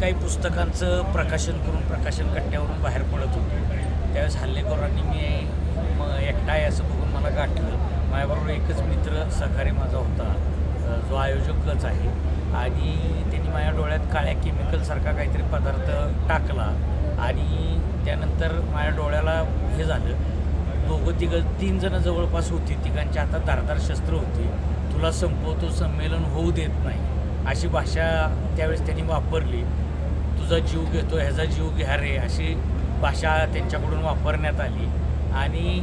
काही पुस्तकांचं प्रकाशन करून प्रकाशन कट्ट्यावरून बाहेर पडत होतो. त्यावेळेस हल्लेखोरांनी मी म एकटा आहे असं बघून मला गाठलं. माझ्याबरोबर एकच मित्र सहकारी माझा होता. जो आयोजकच आहे. आणि त्यांनी माझ्या डोळ्यात काळ्या केमिकलसारखा काहीतरी पदार्थ टाकला. आणि त्यानंतर माझ्या डोळ्याला हे झालं. दोघं तिघं तीन जणं जवळपास होती. तिघांच्या हातात धारदार शस्त्र होती. तुला संपवतो संमेलन होऊ देत नाही. अशी भाषा त्यावेळेस त्यांनी वापरली. तुझा जीव घेतो ह्याचा जीव घ्या रे अशी भाषा त्यांच्याकडून वापरण्यात आली. आणि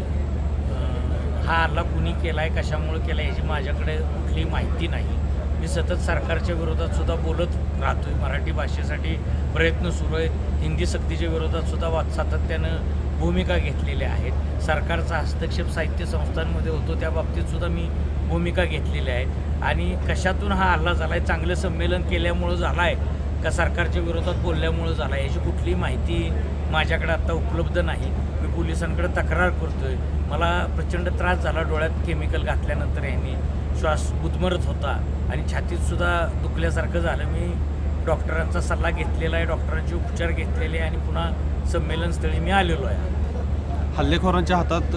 हा हल्ला कुणी केला आहे कशामुळे केला आहे याची माझ्याकडे कुठली माहिती नाही. मी सतत सरकारच्या विरोधात सुद्धा बोलत आहे मराठी भाषेसाठी प्रयत्न सुरू आहेत. हिंदी सक्तीच्या विरोधात सुद्धा वा सातत्यानं भूमिका घेतलेल्या आहेत. सरकारचा हस्तक्षेप साहित्य संस्थांमध्ये होतो त्या बाबतीत सुद्धा मी भूमिका घेतलेल्या आहेत आणि कशातून हा हल्ला झाला आहे चांगलं संमेलन केल्यामुळं झाला आहे का सरकारच्या विरोधात बोलल्यामुळं झाला. याची कुठलीही माहिती माझ्याकडे आत्ता उपलब्ध नाही. मी पोलिसांकडे तक्रार करतोय. मला प्रचंड त्रास झाला डोळ्यात केमिकल घातल्यानंतर यांनी. श्वास गुदमरत होता आणि छातीत सुद्धा दुखल्यासारखं झालं. मी डॉक्टरांचा सल्ला घेतलेला आहे. डॉक्टरांचे उपचार घेतलेले आहे आणि पुन्हा संमेलनस्थळी मी आलेलो आहे. हल्लेखोरांच्या हातात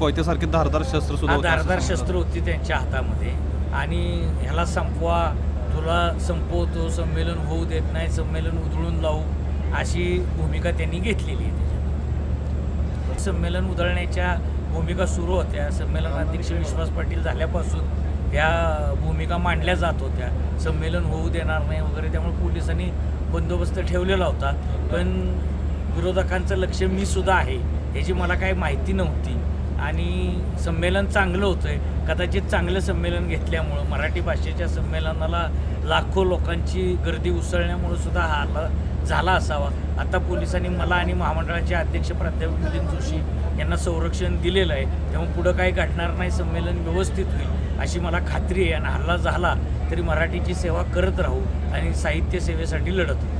कोयत्यासारखे धारदार शस्त्र सुद्धा धारदार. शस्त्र होती त्यांच्या हातामध्ये. आणि ह्याला संपवा तुला संपवतो संमेलन होऊ देत नाही संमेलन उधळून लावू अशी भूमिका त्यांनी घेतलेली आहे त्याच्यात संमेलन उधळण्याच्या भूमिका सुरू होत्या. संमेलनाध्यक्ष विश्वास पाटील झाल्यापासून ह्या भूमिका मांडल्या जात होत्या. संमेलन होऊ देणार नाही वगैरे त्यामुळे पोलिसांनी बंदोबस्त ठेवलेला होता. पण विरोधकांचं लक्ष मी सुद्धा आहे ह्याची मला काही माहिती नव्हती. आणि संमेलन चांगलं होतं आहे कदाचित चांगलं संमेलन घेतल्यामुळं मराठी भाषेच्या संमेलनाला लाखो लोकांची गर्दी उसळण्यामुळं सुद्धा हा हल्ला झाला असावा. आता पोलिसांनी मला आणि महामंडळाचे अध्यक्ष प्राध्यापक मिलिंद जोशी यांना संरक्षण दिलेलं आहे. त्यामुळे पुढं काही घडणार नाही संमेलन व्यवस्थित होईल अशी मला खात्री आहे. आणि हल्ला झाला तरी मराठीची सेवा करत राहू आणि साहित्य सेवेसाठी लढत राहू.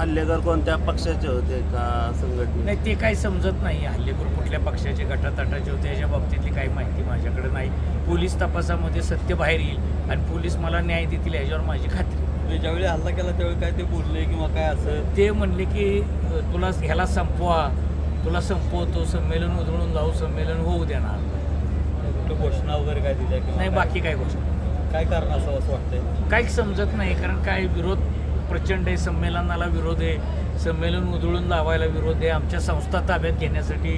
हल्लेगार कोणत्या पक्षाचे होते का संघटने नाही ते काही समजत नाही. हल्लेखोर कुठल्या पक्षाचे गटातटाचे होते याच्या बाबतीतली काही माहिती माझ्याकडे नाही. पोलीस तपासामध्ये सत्य बाहेर येईल आणि पोलीस मला न्याय देतील याच्यावर माझी खात्री म्हणजे ज्यावेळी हल्ला केला त्यावेळी काय ते बोलले किंवा काय असं? ते म्हणले की अ, तुला ह्याला संपवा. तुला संपवतो संमेलन उधळून जाऊ संमेलन होऊ देणार. कुठं घोषणा वगैरे काय दिल्या किंवा नाही काय- बाकी काय गोष्ट काय कारण असावं असं वाटतंय? काहीच समजत नाही कारण काय विरोध प्रचंड आहे संमेलनाला विरोध आहे. संमेलन उधळून लावायला विरोध आहे. आमच्या संस्था ताब्यात घेण्यासाठी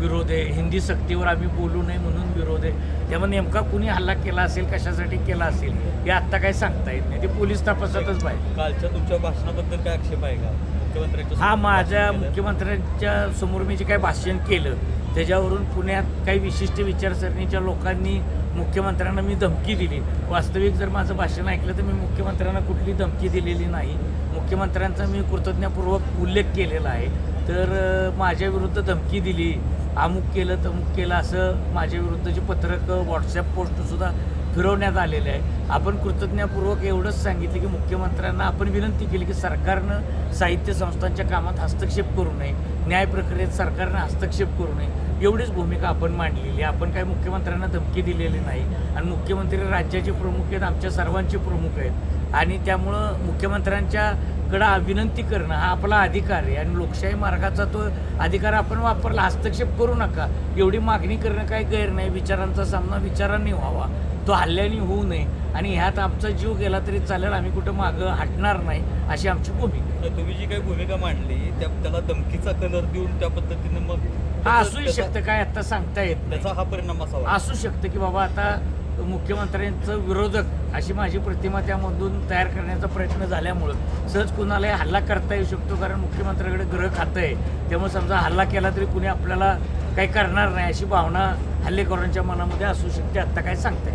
विरोध आहे. हिंदी सक्तीवर आम्ही बोलू नये म्हणून विरोध आहे. त्यामुळे नेमका कुणी हल्ला केला असेल कशासाठी केला असेल हे आत्ता काही सांगता येत नाही. ते पोलीस तपासातच पाहिजे कालच्या तुमच्या भाषणाबद्दल काय आक्षेप आहे का? मुख्यमंत्र्यांच्या हा माझ्या. मुख्यमंत्र्यांच्या समोर मी जे काही भाषण केलं त्याच्यावरून पुण्यात काही विशिष्ट विचारसरणीच्या लोकांनी मुख्यमंत्र्यांना मी धमकी दिली. वास्तविक जर माझं भाषण ऐकलं तर मी मुख्यमंत्र्यांना कुठली धमकी दिलेली नाही. मुख्यमंत्र्यांचा मी कृतज्ञपूर्वक उल्लेख केलेला आहे. तर माझ्याविरुद्ध माझ्या विरुद्ध धमकी दिली. अमुक केलं तमुक केलं असं माझ्या विरुद्धचे पत्रकं व्हॉट्सअप पोस्टसुद्धा फिरवण्यात आलेले आहे. आपण कृतज्ञपूर्वक एवढंच सांगितलं की मुख्यमंत्र्यांना आपण विनंती केली की सरकारनं साहित्य संस्थांच्या कामात हस्तक्षेप करू नये. न्याय प्रक्रियेत सरकारनं हस्तक्षेप करू नये. एवढीच भूमिका आपण मांडलेली आहे. आपण काही मुख्यमंत्र्यांना धमकी दिलेली नाही. आणि मुख्यमंत्री राज्याचे प्रमुख आहेत आमच्या सर्वांचे प्रमुख आहेत. आणि त्यामुळं मुख्यमंत्र्यांच्या कडं विनंती करणं हा आपला अधिकार आहे. आणि लोकशाही मार्गाचा तो अधिकार आपण वापरला हस्तक्षेप करू नका. एवढी मागणी करणं काही गैर नाही. विचारांचा सामना विचारांनी व्हावा. तो हल्ल्याने होऊ नये. आणि ह्यात आमचा जीव गेला तरी चालेल. आम्ही कुठं मागं हटणार नाही अशी आमची भूमिका तुम्ही जी काही भूमिका मांडली त्या त्याला धमकीचा कलर देऊन त्या पद्धतीने मग हा असूही शकतं काय आता सांगता येत नाही. त्याचा हा परिणाम असावा. असू शकतं की बाबा आता मुख्यमंत्र्यांचं विरोधक अशी माझी प्रतिमा त्यामधून तयार करण्याचा प्रयत्न झाल्यामुळं सहज कुणालाही हल्ला करता येऊ शकतो कारण मुख्यमंत्र्याकडे ग्रह खातं आहे. त्यामुळे समजा हल्ला केला तरी कुणी आपल्याला काही करणार नाही अशी भावना हल्लेखोरांच्या मनामध्ये असू शकते. आत्ता काय सांगता.